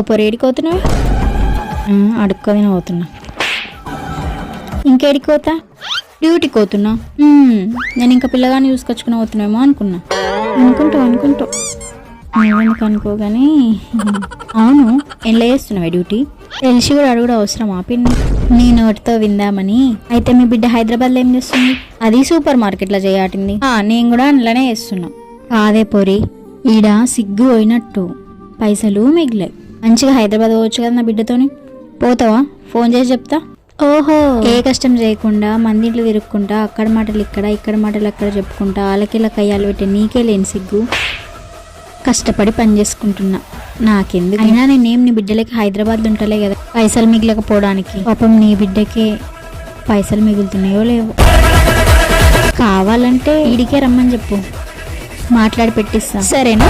పొరి ఏడికోతున్నావు అడుక్కొని అవుతున్నా ఇంకేడికి పోతా డ్యూటీకి పోతున్నా నేను ఇంకా పిల్లగాని చూసుకొచ్చుకుని పోతున్నామో అనుకున్నా. అనుకుంటావు అనుకుంటావు. నువ్వెందుకు అనుకో కానీ అవును ఎలా చేస్తున్నావే డ్యూటీ? తెలిసి కూడా అడుగుడు అవసరం ఆ నీ నోటితో విందామని. అయితే మీ బిడ్డ హైదరాబాద్లో ఏం చేస్తుంది? అది సూపర్ మార్కెట్లో చేయాటింది. నేను కూడా అందులోనే చేస్తున్నా. కాదే పొరి ఈడ సిగ్గు పోయినట్టు. పైసలు మిగిలాయి. మంచిగా హైదరాబాద్ పోవచ్చు కదా నా బిడ్డతోని? పోతావా? ఫోన్ చేసి చెప్తా. ఓహో. ఏ కష్టం చేయకుండా మంది ఇంట్లో తిరుక్కుంటా అక్కడ మాటలు ఇక్కడ ఇక్కడ మాటలు అక్కడ చెప్పుకుంటా వాళ్ళకిలా కయ్యాలు పెట్టి నీకే లేని సిగ్గు. కష్టపడి పని చేసుకుంటున్నా. నాకెందుకు? అయినా నేనేం నీ బిడ్డలకి హైదరాబాద్లో ఉంటలే కదా? పైసలు మిగిలకపోవడానికి. పాపం నీ బిడ్డకే పైసలు మిగులుతున్నాయో లేవో? కావాలంటే ఈడికే రమ్మని చెప్పు. మాట్లాడి పెట్టిస్తా. సరేనా?